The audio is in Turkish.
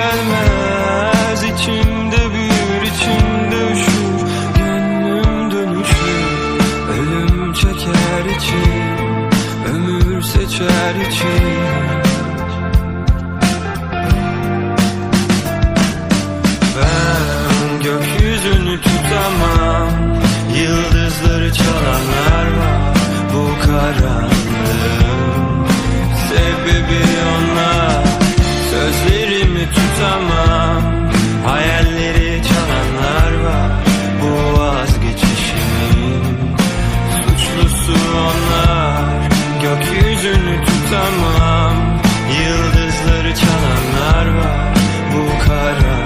gelmez. İçimde büyür içimde üşür Gönlüm dönüşür. Ölüm çeker için. Ömür seçer için. Ben gökyüzünü tutamam. Yıldızları çalanlar var. Bu karanlığın Sebebi yüzünü tutamam. Yıldızları çalanlar var. Bu kara